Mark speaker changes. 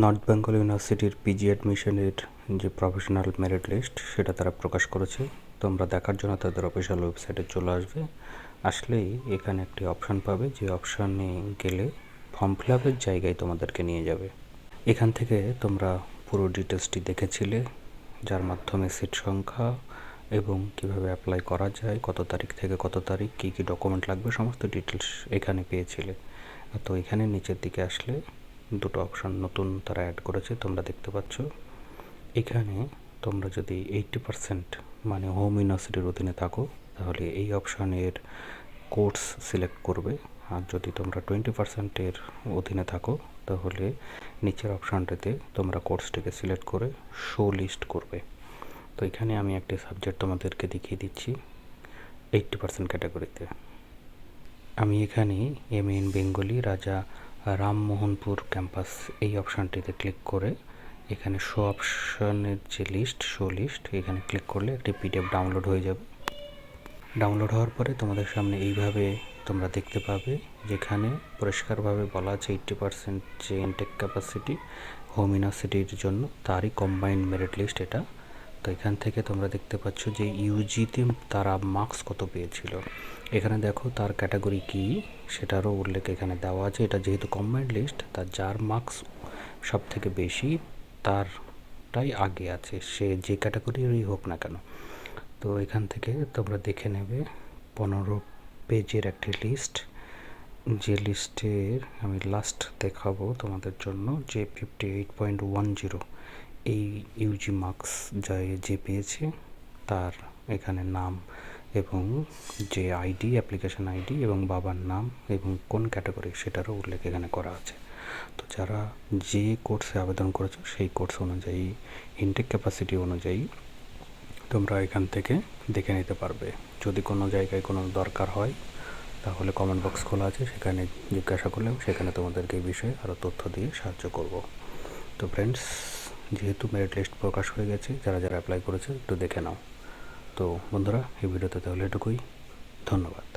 Speaker 1: North Bengal ইউনিভার্সিটির PG অ্যাডমিশনের যে প্রফেশনাল মেরিট লিস্ট, সেটা তারা প্রকাশ করেছে। তোমরা দেখার জন্য তাদের অফিসিয়াল ওয়েবসাইটে চলে আসবে। আসলেই এখানে একটি অপশান পাবে, যে অপশানে গেলে ফর্ম ফিল আপের জায়গায় তোমাদেরকে নিয়ে যাবে। এখান থেকে তোমরা পুরো ডিটেলসটি দেখেছিলে, যার মাধ্যমে সিট সংখ্যা এবং কীভাবে অ্যাপ্লাই করা যায়, কত তারিখ থেকে কত তারিখ, কী কী ডকুমেন্ট লাগবে, সমস্ত ডিটেলস এখানে পেয়েছিলে। তো এখানে নিচের দিকে আসলে দুটো অপশান নতুন তারা অ্যাড করেছে, তোমরা দেখতে পাচ্ছ। এখানে তোমরা যদি এইটটি পারসেন্ট মানে হোম ইউনিভার্সিটির অধীনে থাকো, তাহলে এই অপশানের কোর্স সিলেক্ট করবে। আর যদি তোমরা টোয়েন্টি পার্সেন্টের অধীনে থাকো, তাহলে নিচের অপশানটিতে তোমরা কোর্সটিকে সিলেক্ট করে শো লিস্ট করবে। তো এখানে আমি একটি সাবজেক্ট তোমাদেরকে দেখিয়ে দিচ্ছি এইটটি পার্সেন্ট ক্যাটাগরিতে আমি এখানে এম ইন বেঙ্গলি রাজা রামমোহনপুর ক্যাম্পাস এই অপশানটিতে ক্লিক করে এখানে শো অপশানের যে লিস্ট, শো লিস্ট, এখানে ক্লিক করলে একটি পিডিএফ ডাউনলোড হয়ে যাবে। ডাউনলোড হওয়ার পরে তোমাদের সামনে এইভাবে তোমরা দেখতে পাবে যেখানে পরিষ্কারভাবে বলা আছে এইট্টি পার্সেন্ট যে ইনটেক ক্যাপাসিটি হোম ইউনিভার্সিটির জন্য তারই কম্বাইন্ড মেরিট লিস্ট এটা। তো এখান থেকে তোমরা দেখতে পাচ্ছ যে ইউজিতে তারা মার্কস কত পেয়েছিল। এখানে দেখো তার ক্যাটাগরি কী, সেটারও উল্লেখ এখানে দেওয়া আছে। এটা যেহেতু কমেন্ট লিস্ট তার যার মার্কস সব থেকে বেশি, তারটাই আগে আছে। সে যে ক্যাটাগরিরই হোক না কেন। তো এখান থেকে তোমরা দেখে নেবে, পনেরো পেজের একটি লিস্ট যে লিস্টের আমি লাস্ট দেখাবো তোমাদের জন্য, যে fifty eight point one zero এই ইউজি মার্কস যা যে পেয়েছে, তার এখানে নাম এবং যে আইডি অ্যাপ্লিকেশন আইডি এবং বাবার নাম এবং কোন ক্যাটাগরি সেটারও উল্লেখ এখানে করা আছে। তো যারা যে কোর্সে আবেদন করেছ, সেই কোর্স অনুযায়ী ইনটেক ক্যাপাসিটি অনুযায়ী তোমরা এখান থেকে দেখে নিতে পারবে। যদি কোনো জায়গায় কোনো দরকার হয়, তাহলে কমেন্ট বক্স খোলা আছে, সেখানে জিজ্ঞাসা করলে সেখানে তোমাদেরকে এই বিষয়ে আরও তথ্য দিয়ে সাহায্য করব। তো ফ্রেন্ডস যেহেতু মেরিট লিস্ট প্রকাশ হয়ে গেছে, যারা যারা অ্যাপ্লাই করেছে একটু দেখে নাও। তো বন্ধুরা, এই ভিডিওতে তাহলে এটুকুই। ধন্যবাদ।